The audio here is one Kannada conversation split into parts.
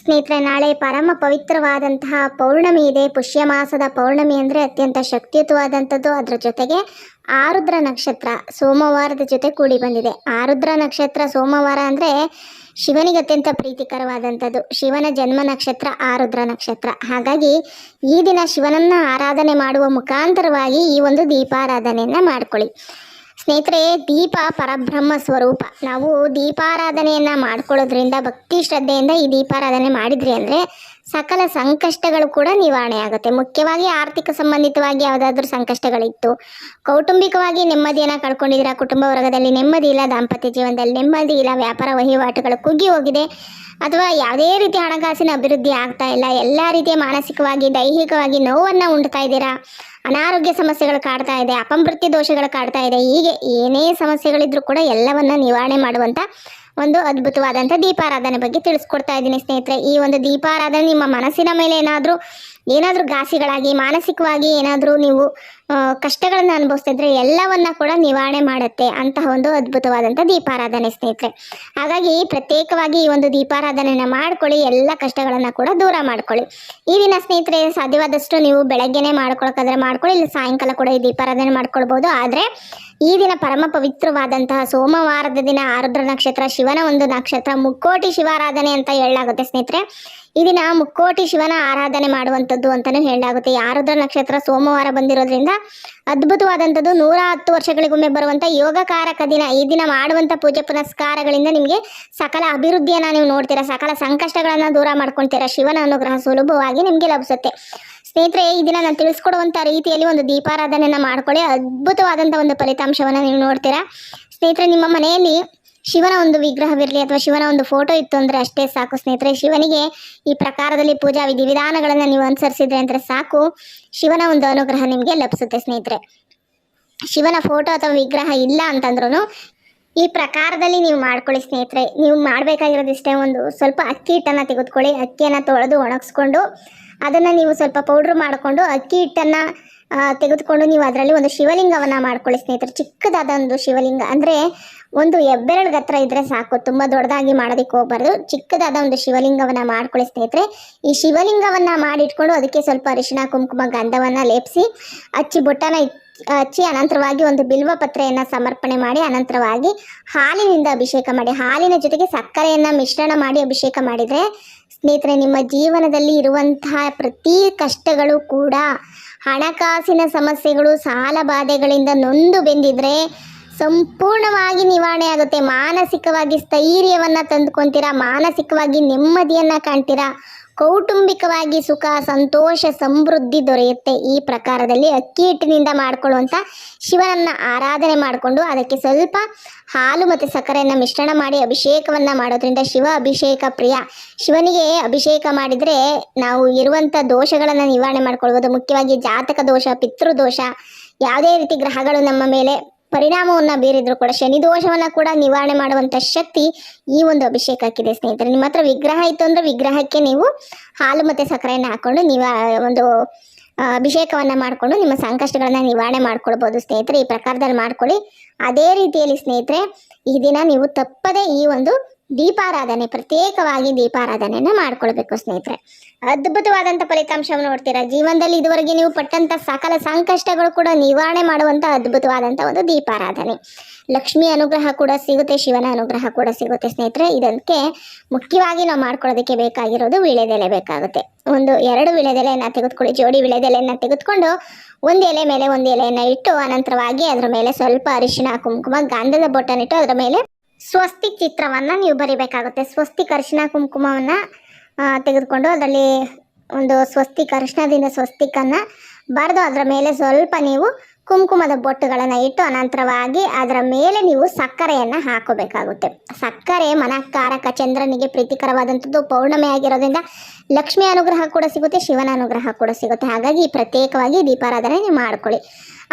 ಸ್ನೇಹಿತರೆ, ನಾಳೆ ಪರಮ ಪವಿತ್ರವಾದಂತಹ ಪೌರ್ಣಮಿ ಇದೆ. ಪುಷ್ಯ ಮಾಸದ ಪೌರ್ಣಮಿ ಅಂದರೆ ಅತ್ಯಂತ ಶಕ್ತಿಯುತವಾದಂಥದ್ದು. ಅದರ ಜೊತೆಗೆ ಆರುದ್ರ ನಕ್ಷತ್ರ, ಸೋಮವಾರದ ಜೊತೆ ಕೂಡಿ ಬಂದಿದೆ. ಆರುದ್ರ ನಕ್ಷತ್ರ, ಸೋಮವಾರ ಅಂದರೆ ಶಿವನಿಗೆ ಅತ್ಯಂತ ಪ್ರೀತಿಕರವಾದಂಥದ್ದು. ಶಿವನ ಜನ್ಮ ನಕ್ಷತ್ರ, ಆರುದ್ರ ನಕ್ಷತ್ರ. ಹಾಗಾಗಿ ಈ ದಿನ ಶಿವನನ್ನು ಆರಾಧನೆ ಮಾಡುವ ಮುಖಾಂತರವಾಗಿ ಈ ಒಂದು ದೀಪಾರಾಧನೆಯನ್ನು ಮಾಡ್ಕೊಳ್ಳಿ. ಸ್ನೇಹಿತರೆ, ದೀಪ ಪರಬ್ರಹ್ಮ ಸ್ವರೂಪ. ನಾವು ದೀಪಾರಾಧನೆಯನ್ನು ಮಾಡ್ಕೊಳ್ಳೋದ್ರಿಂದ, ಭಕ್ತಿ ಶ್ರದ್ಧೆಯಿಂದ ಈ ದೀಪಾರಾಧನೆ ಮಾಡಿದ್ರಿ ಅಂದರೆ ಸಕಲ ಸಂಕಷ್ಟಗಳು ಕೂಡ ನಿವಾರಣೆ ಆಗುತ್ತೆ. ಮುಖ್ಯವಾಗಿ ಆರ್ಥಿಕ ಸಂಬಂಧಿತವಾಗಿ ಯಾವುದಾದ್ರೂ ಸಂಕಷ್ಟಗಳಿತ್ತು. ಕೌಟುಂಬಿಕವಾಗಿ ನೆಮ್ಮದಿಯನ್ನು ಕಳ್ಕೊಂಡಿದ್ದೀರಾ. ಕುಟುಂಬ ವರ್ಗದಲ್ಲಿ ನೆಮ್ಮದಿ ಇಲ್ಲ, ದಾಂಪತ್ಯ ಜೀವನದಲ್ಲಿ ನೆಮ್ಮದಿ ಇಲ್ಲ, ವ್ಯಾಪಾರ ವಹಿವಾಟುಗಳು ಕುಗ್ಗಿ ಹೋಗಿದೆ. ಅಥವಾ ಯಾವುದೇ ರೀತಿ ಹಣಕಾಸಿನ ಅಭಿವೃದ್ಧಿ ಆಗ್ತಾ ಇಲ್ಲ. ಎಲ್ಲ ರೀತಿಯ ಮಾನಸಿಕವಾಗಿ, ದೈಹಿಕವಾಗಿ ನೋವನ್ನು ಉಂಡ್ತಾ ಇದ್ದೀರಾ? ಅನಾರೋಗ್ಯ ಸಮಸ್ಯೆಗಳು ಕಾಡ್ತಾ ಇದೆ ಅಪಮೃತ್ಯು ದೋಷಗಳು ಕಾಡ್ತಾ ಇದೆ, ಹೀಗೆ ಏನೇ ಸಮಸ್ಯೆಗಳಿದ್ರೂ ಕೂಡ ಎಲ್ಲವನ್ನ ನಿವಾರಣೆ ಮಾಡುವಂಥ ಒಂದು ಅದ್ಭುತವಾದಂಥ ದೀಪಾರಾಧನೆ ಬಗ್ಗೆ ತಿಳಿಸ್ಕೊಡ್ತಾ ಇದ್ದೀನಿ ಸ್ನೇಹಿತರೆ. ಈ ಒಂದು ದೀಪಾರಾಧನೆ ನಿಮ್ಮ ಮನಸ್ಸಿನ ಮೇಲೆ ಏನಾದರೂ ಏನಾದರೂ ಘಾಸಿಗಳಾಗಿ, ಮಾನಸಿಕವಾಗಿ ಏನಾದರೂ ನೀವು ಕಷ್ಟಗಳನ್ನು ಅನುಭವಿಸ್ತಿದ್ರೆ ಎಲ್ಲವನ್ನ ಕೂಡ ನಿವಾರಣೆ ಮಾಡುತ್ತೆ ಅಂತಹ ಒಂದು ಅದ್ಭುತವಾದಂಥ ದೀಪಾರಾಧನೆ ಸ್ನೇಹಿತರೆ. ಹಾಗಾಗಿ ಪ್ರತ್ಯೇಕವಾಗಿ ಈ ಒಂದು ದೀಪಾರಾಧನೆಯನ್ನು ಮಾಡ್ಕೊಳ್ಳಿ, ಎಲ್ಲ ಕಷ್ಟಗಳನ್ನು ಕೂಡ ದೂರ ಮಾಡ್ಕೊಳ್ಳಿ. ಈ ದಿನ ಸ್ನೇಹಿತರೆ ಸಾಧ್ಯವಾದಷ್ಟು ನೀವು ಬೆಳಗ್ಗೆನೇ ಮಾಡ್ಕೊಳಕ್ಕಾದ್ರೆ ಮಾಡ್ಕೊಳ್ಳಿ, ಇಲ್ಲಿ ಸಾಯಂಕಾಲ ಕೂಡ ಈ ದೀಪಾರಾಧನೆ ಮಾಡ್ಕೊಳ್ಬೋದು. ಆದರೆ ಈ ದಿನ ಪರಮ ಪವಿತ್ರವಾದಂತಹ ಸೋಮವಾರದ ದಿನ ಆರುದ್ರ ನಕ್ಷತ್ರ, ಶಿವನ ಒಂದು ನಕ್ಷತ್ರ, ಮುಕ್ಕೋಟಿ ಶಿವಾರಾಧನೆ ಅಂತ ಹೇಳಲಾಗುತ್ತೆ ಸ್ನೇಹಿತರೆ. ಈ ದಿನ ಮುಕ್ಕೋಟಿ ಶಿವನ ಆರಾಧನೆ ಮಾಡುವಂಥದ್ದು ಅಂತಲೂ ಹೇಳಲಾಗುತ್ತೆ. ಆರುದ್ರ ನಕ್ಷತ್ರ ಸೋಮವಾರ ಬಂದಿರೋದ್ರಿಂದ ಅದ್ಭುತವಾದಂಥದ್ದು ನೂರ ಹತ್ತು ವರ್ಷಗಳಿಗೊಮ್ಮೆ ಬರುವಂಥ ಯೋಗಕಾರಕ ದಿನ. ಈ ದಿನ ಮಾಡುವಂಥ ಪೂಜೆ ಪುನಸ್ಕಾರಗಳಿಂದ ನಿಮಗೆ ಸಕಲ ಅಭಿವೃದ್ಧಿಯನ್ನು ನೀವು ನೋಡ್ತೀರಾ. ಸಕಲ ಸಂಕಷ್ಟಗಳನ್ನು ದೂರ ಮಾಡ್ಕೊಳ್ತೀರಾ ಶಿವನ ಅನುಗ್ರಹ ಸುಲಭವಾಗಿ ನಿಮಗೆ ಲಭಿಸುತ್ತೆ. ಸ್ನೇಹಿತರೆ, ಈ ದಿನ ನಾನು ತಿಳಿಸ್ಕೊಡುವಂಥ ರೀತಿಯಲ್ಲಿ ಒಂದು ದೀಪಾರಾಧನೆಯನ್ನು ಮಾಡ್ಕೊಳ್ಳಿ. ಅದ್ಭುತವಾದಂಥ ಒಂದು ಫಲಿತಾಂಶವನ್ನು ನೀವು ನೋಡ್ತೀರಾ. ಸ್ನೇಹಿತರೆ, ನಿಮ್ಮ ಮನೆಯಲ್ಲಿ ಶಿವನ ಒಂದು ವಿಗ್ರಹವಿರಲಿ ಅಥವಾ ಶಿವನ ಒಂದು ಫೋಟೋ ಇತ್ತು ಅಂದರೆ ಅಷ್ಟೇ ಸಾಕು ಸ್ನೇಹಿತರೆ. ಶಿವನಿಗೆ ಈ ಪ್ರಕಾರದಲ್ಲಿ ಪೂಜಾ ವಿಧಿ ವಿಧಾನಗಳನ್ನು ನೀವು ಅನುಸರಿಸಿದ್ರೆ ಅಂದರೆ ಸಾಕು. ಶಿವನ ಒಂದು ಅನುಗ್ರಹ ನಿಮಗೆ ಲಭಿಸುತ್ತೆ ಸ್ನೇಹಿತರೆ. ಶಿವನ ಫೋಟೋ ಅಥವಾ ವಿಗ್ರಹ ಇಲ್ಲ ಅಂತಂದ್ರೂ ಈ ಪ್ರಕಾರದಲ್ಲಿ ನೀವು ಮಾಡ್ಕೊಳ್ಳಿ ಸ್ನೇಹಿತರೆ. ನೀವು ಮಾಡಬೇಕಾಗಿರೋದಿಷ್ಟೇ ಒಂದು ಸ್ವಲ್ಪ ಅಕ್ಕಿ ಹಿಟ್ಟನ್ನು ತೆಗೆದುಕೊಳ್ಳಿ. ಅಕ್ಕಿಯನ್ನು ತೊಳೆದು ಒಣಗಿಸ್ಕೊಂಡು ಅದನ್ನು ನೀವು ಸ್ವಲ್ಪ ಪೌಡ್ರ್ ಮಾಡಿಕೊಂಡು ಅಕ್ಕಿ ಹಿಟ್ಟನ್ನು ತೆಗೆದುಕೊಂಡು ನೀವು ಅದರಲ್ಲಿ ಒಂದು ಶಿವಲಿಂಗವನ್ನು ಮಾಡ್ಕೊಳ್ಳಿ ಸ್ನೇಹಿತರೆ. ಚಿಕ್ಕದಾದ ಒಂದು ಶಿವಲಿಂಗ ಅಂದರೆ ಒಂದು ಹೆಬ್ಬೆರಳಿಗೆ ಹತ್ರ ಇದ್ರೆ ಸಾಕು. ತುಂಬ ದೊಡ್ಡದಾಗಿ ಮಾಡೋದಕ್ಕೆ ಹೋಗ್ಬಾರ್ದು. ಚಿಕ್ಕದಾದ ಒಂದು ಶಿವಲಿಂಗವನ್ನು ಮಾಡ್ಕೊಳ್ಳಿ ಸ್ನೇಹಿತರೆ. ಈ ಶಿವಲಿಂಗವನ್ನು ಮಾಡಿಟ್ಕೊಂಡು ಅದಕ್ಕೆ ಸ್ವಲ್ಪ ಅರಿಶಿನ ಕುಂಕುಮ, ಗಂಧವನ್ನು ಲೇಪಿಸಿ ಹಚ್ಚಿ ಬುಟ್ಟನ ಹಚ್ಚಿ ಅನಂತರವಾಗಿ ಒಂದು ಬಿಲ್ವ ಪತ್ರೆಯನ್ನು ಸಮರ್ಪಣೆ ಮಾಡಿ ಅನಂತರವಾಗಿ ಹಾಲಿನಿಂದ ಅಭಿಷೇಕ ಮಾಡಿ. ಹಾಲಿನ ಜೊತೆಗೆ ಸಕ್ಕರೆಯನ್ನು ಮಿಶ್ರಣ ಮಾಡಿ ಅಭಿಷೇಕ ಮಾಡಿದರೆ ಸ್ನೇಹಿತರೆ ನಿಮ್ಮ ಜೀವನದಲ್ಲಿ ಇರುವಂತಹ ಪ್ರತಿ ಕಷ್ಟಗಳು ಕೂಡ ಹಣಕಾಸಿನ ಸಮಸ್ಯೆಗಳು, ಸಾಲ ಬಾಧೆಗಳಿಂದ ನೊಂದು ಬೆಂದಿದ್ರೆ ಸಂಪೂರ್ಣವಾಗಿ ನಿವಾರಣೆ ಆಗುತ್ತೆ. ಮಾನಸಿಕವಾಗಿ ಸ್ಥೈರ್ಯವನ್ನು ತಂದುಕೊಂತೀರಾ? ಮಾನಸಿಕವಾಗಿ ನೆಮ್ಮದಿಯನ್ನು ಕಾಣ್ತೀರಾ? ಕೌಟುಂಬಿಕವಾಗಿ ಸುಖ, ಸಂತೋಷ, ಸಮೃದ್ಧಿ ದೊರೆಯುತ್ತೆ ಈ ಪ್ರಕಾರದಲ್ಲಿ. ಅಕ್ಕಿ ಹಿಟ್ಟಿನಿಂದ ಮಾಡಿಕೊಳ್ಳುವಂಥ ಶಿವನನ್ನು ಆರಾಧನೆ ಮಾಡಿಕೊಂಡು ಅದಕ್ಕೆ ಸ್ವಲ್ಪ ಹಾಲು ಮತ್ತು ಸಕ್ಕರೆಯನ್ನು ಮಿಶ್ರಣ ಮಾಡಿ ಅಭಿಷೇಕವನ್ನು ಮಾಡೋದ್ರಿಂದ ಶಿವ ಅಭಿಷೇಕ ಪ್ರಿಯ. ಶಿವನಿಗೆ ಅಭಿಷೇಕ ಮಾಡಿದರೆ ನಾವು ಇರುವಂಥ ದೋಷಗಳನ್ನು ನಿವಾರಣೆ ಮಾಡ್ಕೊಳ್ಬೋದು. ಮುಖ್ಯವಾಗಿ ಜಾತಕ ದೋಷ ಪಿತೃದೋಷ ಯಾವುದೇ ರೀತಿ ಗ್ರಹಗಳು ನಮ್ಮ ಮೇಲೆ ಪರಿಣಾಮವನ್ನು ಬೀರಿದ್ರು ಕೂಡ ಶನಿ ದೋಷವನ್ನ ಕೂಡ ನಿವಾರಣೆ ಮಾಡುವಂಥ ಶಕ್ತಿ ಈ ಒಂದು ಅಭಿಷೇಕಕ್ಕಿದೆ, ಸ್ನೇಹಿತರೆ. ನಿಮ್ಮ ಹತ್ರ ವಿಗ್ರಹ ಇತ್ತು ಅಂದರೆ ವಿಗ್ರಹಕ್ಕೆ ನೀವು ಹಾಲು ಮತ್ತು ಸಕ್ಕರೆಯನ್ನು ಹಾಕ್ಕೊಂಡು ನೀವು, ಒಂದು ಅಭಿಷೇಕವನ್ನ ಅಭಿಷೇಕವನ್ನು ಮಾಡಿಕೊಂಡು ನಿಮ್ಮ ಸಂಕಷ್ಟಗಳನ್ನು ನಿವಾರಣೆ ಮಾಡ್ಕೊಳ್ಬೋದು, ಸ್ನೇಹಿತರೆ. ಈ ಪ್ರಕಾರದಲ್ಲಿ ಮಾಡ್ಕೊಳ್ಳಿ. ಅದೇ ರೀತಿಯಲ್ಲಿ, ಸ್ನೇಹಿತರೆ, ಈ ದಿನ ನೀವು ತಪ್ಪದೇ ಈ ಒಂದು ದೀಪಾರಾಧನೆ, ಪ್ರತ್ಯೇಕವಾಗಿ ದೀಪಾರಾಧನೆಯನ್ನು ಮಾಡ್ಕೊಳ್ಬೇಕು ಸ್ನೇಹಿತರೆ. ಅದ್ಭುತವಾದಂಥ ಫಲಿತಾಂಶವನ್ನು ನೋಡ್ತೀರಾ? ಜೀವನದಲ್ಲಿ ಇದುವರೆಗೆ ನೀವು ಪಟ್ಟಂತ ಸಕಲ ಸಂಕಷ್ಟಗಳು ಕೂಡ ನಿವಾರಣೆ ಮಾಡುವಂಥ ಅದ್ಭುತವಾದಂತಹ ಒಂದು ದೀಪಾರಾಧನೆ. ಲಕ್ಷ್ಮಿ ಅನುಗ್ರಹ ಕೂಡ ಸಿಗುತ್ತೆ, ಶಿವನ ಅನುಗ್ರಹ ಕೂಡ ಸಿಗುತ್ತೆ ಸ್ನೇಹಿತರೆ. ಇದಕ್ಕೆ ಮುಖ್ಯವಾಗಿ ನಾವು ಮಾಡ್ಕೊಳ್ಳೋದಕ್ಕೆ ಬೇಕಾಗಿರೋದು ವಿಳೆದೆಲೆ ಬೇಕಾಗುತ್ತೆ. ಒಂದು, ಎರಡು ವಿಳೆದೆಲೆಯನ್ನು ತೆಗೆದುಕೊಳ್ಳಿ. ಜೋಡಿ ವಿಳೆದೆಲೆಯನ್ನು ತೆಗೆದುಕೊಂಡು ಒಂದು ಎಲೆ ಮೇಲೆ ಒಂದು ಎಲೆಯನ್ನು ಇಟ್ಟು ಅನಂತರವಾಗಿ ಅದರ ಮೇಲೆ ಸ್ವಲ್ಪ ಅರಿಶಿನ ಕುಂಕುಮ, ಗಂಧದ ಬೊಟ್ಟನಿಟ್ಟು ಅದರ ಮೇಲೆ ಸ್ವಸ್ತಿಕ್ ಚಿತ್ರವನ್ನು ನೀವು ಬರಿಬೇಕಾಗುತ್ತೆ. ಸ್ವಸ್ತಿಕ್ ಅರಿಶಿನ ಕುಂಕುಮವನ್ನು ತೆಗೆದುಕೊಂಡು ಅದರಲ್ಲಿ ಒಂದು ಸ್ವಸ್ತಿಕ್ ಅರಿಶಿನದಿಂದ ಸ್ವಸ್ತಿಕನ್ನು ಬರೆದು ಅದರ ಮೇಲೆ ಸ್ವಲ್ಪ ನೀವು ಕುಂಕುಮದ ಬೊಟ್ಟುಗಳನ್ನು ಇಟ್ಟು ಅನಂತರವಾಗಿ ಅದರ ಮೇಲೆ ನೀವು ಸಕ್ಕರೆಯನ್ನು ಹಾಕೋಬೇಕಾಗುತ್ತೆ. ಸಕ್ಕರೆ ಮನಃಕಾರಕ, ಚಂದ್ರನಿಗೆ ಪ್ರೀತಿಕರವಾದಂಥದ್ದು, ಪೌರ್ಣಮಿ ಆಗಿರೋದ್ರಿಂದ ಲಕ್ಷ್ಮಿ ಅನುಗ್ರಹ ಕೂಡ ಸಿಗುತ್ತೆ, ಶಿವನ ಅನುಗ್ರಹ ಕೂಡ ಸಿಗುತ್ತೆ. ಹಾಗಾಗಿ ಪ್ರತ್ಯೇಕವಾಗಿ ದೀಪಾರಾಧನೆ ನೀವು ಮಾಡ್ಕೊಳ್ಳಿ.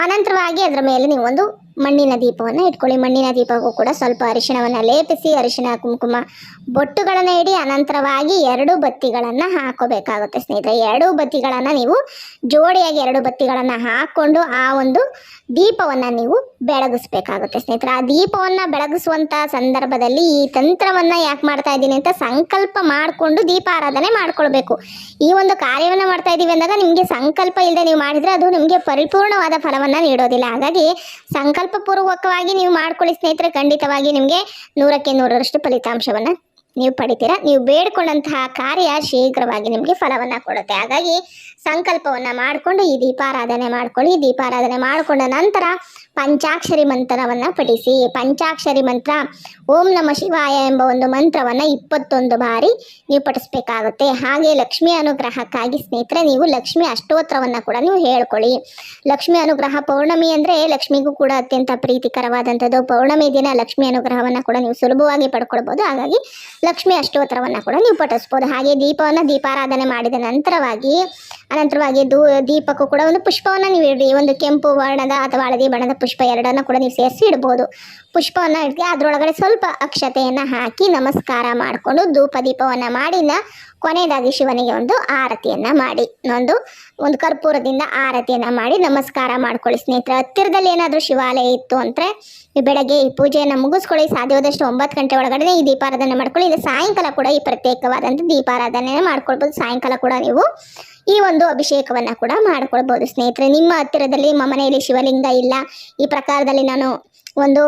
ಅನಂತರವಾಗಿ ಅದರ ಮೇಲೆ ನೀವು ಒಂದು ಮಣ್ಣಿನ ದೀಪವನ್ನು ಇಟ್ಕೊಳ್ಳಿ. ಮಣ್ಣಿನ ದೀಪಕ್ಕೂ ಕೂಡ ಸ್ವಲ್ಪ ಅರಿಶಿಣವನ್ನು ಲೇಪಿಸಿ, ಅರಿಶಿಣ, ಕುಂಕುಮ ಬೊಟ್ಟುಗಳನ್ನು ಇಡಿ, ಅನಂತರವಾಗಿ ಎರಡು ಬತ್ತಿಗಳನ್ನು ಹಾಕೋಬೇಕಾಗುತ್ತೆ ಸ್ನೇಹಿತರೆ. ಎರಡು ಬತ್ತಿಗಳನ್ನು ನೀವು ಜೋಡಿಯಾಗಿ ಎರಡು ಬತ್ತಿಗಳನ್ನು ಹಾಕ್ಕೊಂಡು ಆ ಒಂದು ದೀಪವನ್ನು ನೀವು ಬೆಳಗಿಸ್ಬೇಕಾಗುತ್ತೆ ಸ್ನೇಹಿತರೆ. ಆ ದೀಪವನ್ನು ಬೆಳಗಿಸುವಂಥ ಸಂದರ್ಭದಲ್ಲಿ ಈ ತಂತ್ರವನ್ನು ಯಾಕೆ ಮಾಡ್ತಾ ಇದ್ದೀನಿ ಅಂತ ಸಂಕಲ್ಪ ಮಾಡಿಕೊಂಡು ದೀಪಾರಾಧನೆ ಮಾಡ್ಕೊಳ್ಬೇಕು ಈ ಒಂದು ಕಾರ್ಯವನ್ನು ಮಾಡ್ತಾ ಇದ್ದೀವಿ ಅಂದಾಗ ನಿಮಗೆ ಸಂಕಲ್ಪ ಇಲ್ಲದೆ ನೀವು ಮಾಡಿದರೆ ಅದು ನಿಮಗೆ ಪರಿಪೂರ್ಣವಾದ ಫಲವನ್ನು ನೀಡೋದಿಲ್ಲ. ಹಾಗಾಗಿ ಸಂಕಲ್ಪ ಪೂರ್ವಕವಾಗಿ ನೀವು ಮಾಡ್ಕೊಳ್ಳಿ ಸ್ನೇಹಿತರೆ, ಖಂಡಿತವಾಗಿ ನಿಮಗೆ ನೂರಕ್ಕೆ ನೂರರಷ್ಟು ಫಲಿತಾಂಶವನ್ನು ನೀವು ಪಡಿತೀರಾ. ನೀವು ಬೇಡ್ಕೊಂಡಂತಹ ಕಾರ್ಯ ಶೀಘ್ರವಾಗಿ ನಿಮಗೆ ಫಲವನ್ನು ಕೊಡುತ್ತೆ. ಹಾಗಾಗಿ ಸಂಕಲ್ಪವನ್ನು ಮಾಡಿಕೊಂಡು ಈ ದೀಪಾರಾಧನೆ ಮಾಡ್ಕೊಳ್ಳಿ. ದೀಪಾರಾಧನೆ ಮಾಡಿಕೊಂಡ ನಂತರ ಪಂಚಾಕ್ಷರಿ ಮಂತ್ರವನ್ನು ಪಠಿಸಿ. ಪಂಚಾಕ್ಷರಿ ಮಂತ್ರ, ಓಂ ನಮ ಶಿವಾಯ ಎಂಬ ಒಂದು ಮಂತ್ರವನ್ನು ಇಪ್ಪತ್ತೊಂದು ಬಾರಿ ನೀವು ಪಠಿಸಬೇಕಾಗುತ್ತೆ. ಹಾಗೆ ಲಕ್ಷ್ಮಿ ಅನುಗ್ರಹಕ್ಕಾಗಿ ಸ್ನೇಹಿತರೆ, ನೀವು ಲಕ್ಷ್ಮಿ ಅಷ್ಟೋತ್ತರವನ್ನು ಕೂಡ ನೀವು ಹೇಳ್ಕೊಳ್ಳಿ. ಲಕ್ಷ್ಮಿ ಅನುಗ್ರಹ ಪೌರ್ಣಮಿ ಅಂದರೆ ಲಕ್ಷ್ಮಿಗೂ ಕೂಡ ಅತ್ಯಂತ ಪ್ರೀತಿಕರವಾದಂಥದ್ದು. ಪೌರ್ಣಮಿ ದಿನ ಲಕ್ಷ್ಮಿ ಅನುಗ್ರಹವನ್ನು ಕೂಡ ನೀವು ಸುಲಭವಾಗಿ ಪಡ್ಕೊಳ್ಬೋದು. ಹಾಗಾಗಿ ಲಕ್ಷ್ಮಿ ಅಷ್ಟೋತ್ತರವನ್ನು ಕೂಡ ನೀವು ಪಠಿಸ್ಬೋದು. ಹಾಗೆ ದೀಪವನ್ನು ದೀಪಾರಾಧನೆ ಮಾಡಿದ ನಂತರವಾಗಿ, ಅನಂತರವಾಗಿ ದೂ ದೀಪಕ್ಕೂ ಕೂಡ ಒಂದು ಪುಷ್ಪವನ್ನು ನೀವು ಇಡಿ ಒಂದು ಕೆಂಪು ವರ್ಣದ ಅಥವಾ ಹಳದಿ ಬಣ್ಣದ ಎರಡನ್ನು ಕೂಡ ನೀವು ಸೇರಿಸಿ ಇಡ್ಬೋದು. ಪುಷ್ಪವನ್ನು ಇಟ್ಟು ಅದರೊಳಗಡೆ ಸ್ವಲ್ಪ ಅಕ್ಷತೆಯನ್ನು ಹಾಕಿ ನಮಸ್ಕಾರ ಮಾಡಿಕೊಂಡು ಧೂಪ ದೀಪವನ್ನು ಮಾಡಿನ ಕೊನೆಯದಾಗಿ ಶಿವನಿಗೆ ಒಂದು ಆರತಿಯನ್ನು ಮಾಡಿ. ಒಂದು ಒಂದು ಕರ್ಪೂರದಿಂದ ಆರತಿಯನ್ನು ಮಾಡಿ ನಮಸ್ಕಾರ ಮಾಡ್ಕೊಳ್ಳಿ. ಸ್ನೇಹಿತರೆ, ಹತ್ತಿರದಲ್ಲಿ ಏನಾದರೂ ಶಿವಾಲಯ ಇತ್ತು ಅಂದರೆ ಬೆಳಗ್ಗೆ ಈ ಪೂಜೆಯನ್ನು ಮುಗಿಸ್ಕೊಳ್ಳಿ. ಸಾಧ್ಯವಾದಷ್ಟು ಒಂಬತ್ತು ಗಂಟೆ ಒಳಗಡೆ ಈ ದೀಪಾರಾಧನೆ ಮಾಡ್ಕೊಳ್ಳಿ. ಇಲ್ಲ, ಸಾಯಂಕಾಲ ಕೂಡ ಈ ಪ್ರತ್ಯೇಕವಾದಂಥ ದೀಪಾರಾಧನೆ ಮಾಡ್ಕೊಳ್ಬೋದು. ಸಾಯಂಕಾಲ ಕೂಡ ನೀವು ಈ ಒಂದು ಅಭಿಷೇಕವನ್ನು ಕೂಡ ಮಾಡಿಕೊಳ್ಬೋದು ಸ್ನೇಹಿತರೆ. ನಿಮ್ಮ ಹತ್ತಿರದಲ್ಲಿ ನಿಮ್ಮ ಮನೆಯಲ್ಲಿ ಶಿವಲಿಂಗ ಇಲ್ಲ. ಈ ಪ್ರಕಾರದಲ್ಲಿ ನಾನು ಒಂದು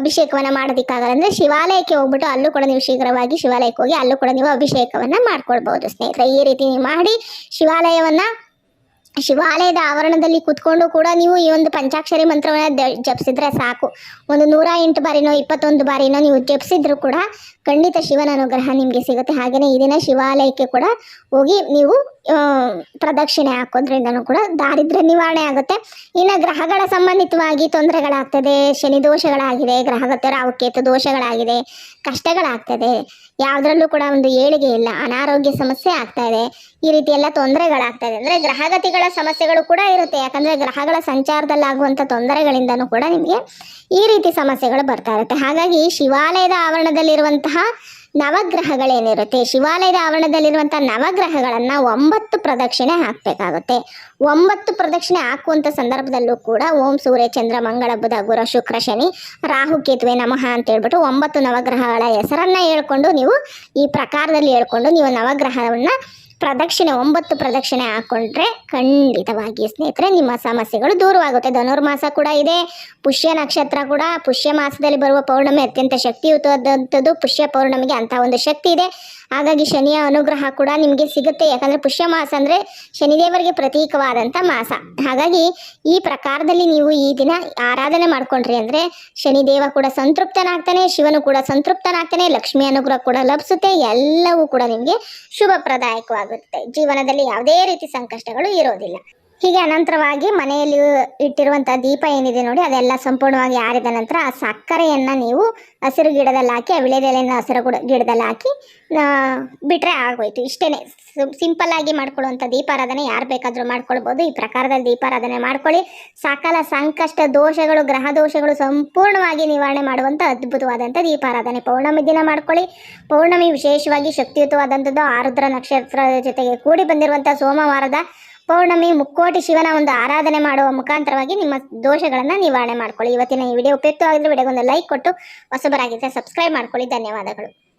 ಅಭಿಷೇಕವನ್ನು ಮಾಡೋದಕ್ಕಾಗಲ್ಲ ಅಂದರೆ ಶಿವಾಲಯಕ್ಕೆ ಹೋಗ್ಬಿಟ್ಟು ಅಲ್ಲೂ ಕೂಡ ನೀವು ಶೀಘ್ರವಾಗಿ ಶಿವಾಲಯಕ್ಕೆ ಹೋಗಿ ಅಲ್ಲೂ ಕೂಡ ನೀವು ಅಭಿಷೇಕವನ್ನು ಮಾಡ್ಕೊಳ್ಬೋದು ಸ್ನೇಹಿತರೆ. ಈ ರೀತಿ ನೀವು ಮಾಡಿ ಶಿವಾಲಯವನ್ನು ಶಿವಾಲಯದ ಆವರಣದಲ್ಲಿ ಕೂತ್ಕೊಂಡು ಕೂಡ ನೀವು ಈ ಒಂದು ಪಂಚಾಕ್ಷರಿ ಮಂತ್ರವನ್ನು ಜಪಿಸಿದ್ರೆ ಸಾಕು. ಒಂದು ನೂರ ಎಂಟು ಬಾರಿನೋ ಇಪ್ಪತ್ತೊಂದು ಬಾರಿನೋ ನೀವು ಜಪಿಸಿದ್ರು ಕೂಡ ಖಂಡಿತ ಶಿವನ ಅನುಗ್ರಹ ನಿಮಗೆ ಸಿಗುತ್ತೆ. ಹಾಗೆಯೇ ಈ ದಿನ ಶಿವಾಲಯಕ್ಕೆ ಕೂಡ ಹೋಗಿ ನೀವು ಪ್ರದಕ್ಷಿಣೆ ಹಾಕೋದ್ರಿಂದನೂ ಕೂಡ ದಾರಿದ್ರ ನಿವಾರಣೆ ಆಗುತ್ತೆ. ಇನ್ನು ಗ್ರಹಗಳ ಸಂಬಂಧಿತವಾಗಿ ತೊಂದರೆಗಳಾಗ್ತದೆ, ಶನಿ ದೋಷಗಳಾಗಿದೆ ಗ್ರಹಗತ ರಾಹುಕೇತು ದೋಷಗಳಾಗಿದೆ, ಕಷ್ಟಗಳಾಗ್ತದೆ, ಯಾವುದ್ರಲ್ಲೂ ಕೂಡ ಒಂದು ಏಳಿಗೆ ಇಲ್ಲ, ಅನಾರೋಗ್ಯ ಸಮಸ್ಯೆ ಆಗ್ತಾ ಇದೆ, ಈ ರೀತಿ ಎಲ್ಲ ತೊಂದರೆಗಳಾಗ್ತಾ ಇದೆ. ಅಂದರೆ ಗ್ರಹಗತಿಗಳ ಸಮಸ್ಯೆಗಳು ಕೂಡ ಇರುತ್ತೆ. ಯಾಕಂದರೆ ಗ್ರಹಗಳ ಸಂಚಾರದಲ್ಲಾಗುವಂಥ ತೊಂದರೆಗಳಿಂದನೂ ಕೂಡ ನಿಮಗೆ ಈ ರೀತಿ ಸಮಸ್ಯೆಗಳು ಬರ್ತಾ ಇರುತ್ತೆ. ಹಾಗಾಗಿ ಶಿವಾಲಯದ ಆವರಣದಲ್ಲಿರುವಂತಹ ನವಗ್ರಹಗಳೇನಿರುತ್ತೆ? ಶಿವಾಲಯದ ಆವರಣದಲ್ಲಿರುವಂಥ ನವಗ್ರಹಗಳನ್ನು ಒಂಬತ್ತು ಪ್ರದಕ್ಷಿಣೆ ಹಾಕಬೇಕಾಗುತ್ತೆ. ಒಂಬತ್ತು ಪ್ರದಕ್ಷಿಣೆ ಹಾಕುವಂಥ ಸಂದರ್ಭದಲ್ಲೂ ಕೂಡ ಓಂ, ಸೂರ್ಯ, ಚಂದ್ರ, ಮಂಗಳ, ಬುಧ, ಗುರು, ಶುಕ್ರ, ಶನಿ, ರಾಹು, ಕೇತುವೆ ನಮಃ ಅಂತ ಹೇಳ್ಬಿಟ್ಟು ಒಂಬತ್ತು ನವಗ್ರಹಗಳ ಹೆಸರನ್ನ ಹೇಳ್ಕೊಂಡು ನೀವು ಈ ಪ್ರಕಾರದಲ್ಲಿ ಹೇಳ್ಕೊಂಡು ನೀವು ನವಗ್ರಹವನ್ನು ಪ್ರದಕ್ಷಿಣೆ, ಒಂಬತ್ತು ಪ್ರದಕ್ಷಿಣೆ ಹಾಕೊಂಡ್ರೆ ಖಂಡಿತವಾಗಿ ಸ್ನೇಹಿತರೆ ನಿಮ್ಮ ಸಮಸ್ಯೆಗಳು ದೂರವಾಗುತ್ತೆ. ಧನುರ್ಮಾಸ ಕೂಡ ಇದೆ, ಪುಷ್ಯ ನಕ್ಷತ್ರ ಕೂಡ, ಪುಷ್ಯ ಮಾಸದಲ್ಲಿ ಬರುವ ಪೌರ್ಣಮಿ ಅತ್ಯಂತ ಶಕ್ತಿಯುತವಾದಂಥದ್ದು ಪುಷ್ಯ ಪೌರ್ಣಮಿಗೆ ಅಂತ ಒಂದು ಶಕ್ತಿ ಇದೆ. ಹಾಗಾಗಿ ಶನಿಯ ಅನುಗ್ರಹ ಕೂಡ ನಿಮಗೆ ಸಿಗುತ್ತೆ. ಯಾಕಂದರೆ ಪುಷ್ಯ ಮಾಸ ಅಂದರೆ ಶನಿದೇವರಿಗೆ ಪ್ರತೀಕವಾದಂಥ ಮಾಸ. ಹಾಗಾಗಿ ಈ ಪ್ರಕಾರದಲ್ಲಿ ನೀವು ಈ ದಿನ ಆರಾಧನೆ ಮಾಡ್ಕೊಂಡ್ರಿ ಅಂದರೆ ಶನಿದೇವ ಕೂಡ ಸಂತೃಪ್ತನಾಗ್ತಾನೆ, ಶಿವನು ಕೂಡ ಸಂತೃಪ್ತನಾಗ್ತಾನೆ, ಲಕ್ಷ್ಮಿ ಅನುಗ್ರಹ ಕೂಡ ಲಭಿಸುತ್ತೆ, ಎಲ್ಲವೂ ಕೂಡ ನಿಮಗೆ ಶುಭಪ್ರದಾಯಕವಾಗುತ್ತೆ. ಜೀವನದಲ್ಲಿ ಯಾವುದೇ ರೀತಿ ಸಂಕಷ್ಟಗಳು ಇರೋದಿಲ್ಲ. ಹೀಗೆ ಅನಂತರವಾಗಿ ಮನೆಯಲ್ಲಿ ಇಟ್ಟಿರುವಂಥ ದೀಪ ಏನಿದೆ ನೋಡಿ, ಅದೆಲ್ಲ ಸಂಪೂರ್ಣವಾಗಿ ಆರಿದ ನಂತರ ಆ ಸಕ್ಕರೆಯನ್ನು ನೀವು ಹಸಿರು ಗಿಡದಲ್ಲಿ ಹಾಕಿ, ಆ ವಿಳೆದೆಲೆಯನ್ನು ಹಸಿರು ಗುಡ ಗಿಡದಲ್ಲಿ ಹಾಕಿ ಬಿಟ್ಟರೆ ಆಗೋಯ್ತು. ಇಷ್ಟೇ ಸಿಂಪಲ್ ಆಗಿ ಮಾಡ್ಕೊಳ್ಳುವಂಥ ದೀಪಾರಾಧನೆ ಯಾರು ಬೇಕಾದರೂ ಮಾಡ್ಕೊಳ್ಬೋದು. ಈ ಪ್ರಕಾರದಲ್ಲಿ ದೀಪಾರಾಧನೆ ಮಾಡ್ಕೊಳ್ಳಿ. ಸಕಲ ಸಂಕಷ್ಟ ದೋಷಗಳು, ಗ್ರಹ ದೋಷಗಳು ಸಂಪೂರ್ಣವಾಗಿ ನಿವಾರಣೆ ಮಾಡುವಂಥ ಅದ್ಭುತವಾದಂಥ ದೀಪಾರಾಧನೆ. ಪೌರ್ಣಮಿ ದಿನ ಮಾಡ್ಕೊಳ್ಳಿ. ಪೌರ್ಣಮಿ ವಿಶೇಷವಾಗಿ ಶಕ್ತಿಯುತವಾದಂಥದ್ದು ಆರುದ್ರ ನಕ್ಷತ್ರದ ಜೊತೆಗೆ ಕೂಡಿ ಬಂದಿರುವಂಥ ಸೋಮವಾರದ ಪೌರ್ಣಮಿ ಮುಕ್ಕೋಟಿ ಶಿವನ ಒಂದು ಆರಾಧನೆ ಮಾಡುವ ಮುಖಾಂತರವಾಗಿ ನಿಮ್ಮ ದೋಷಗಳನ್ನು ನಿವಾರಣೆ ಮಾಡ್ಕೊಳ್ಳಿ. ಇವತ್ತಿನ ಈ ವಿಡಿಯೋ ಉಪಯುಕ್ತವಾಗಿದ್ದರೆ ವಿಡಿಯೋಗೊಂದು ಲೈಕ್ ಕೊಟ್ಟು ಹೊಸಬರಾಗಿದ್ದರೆ ಸಬ್ಸ್ಕ್ರೈಬ್ ಮಾಡ್ಕೊಳ್ಳಿ. ಧನ್ಯವಾದಗಳು.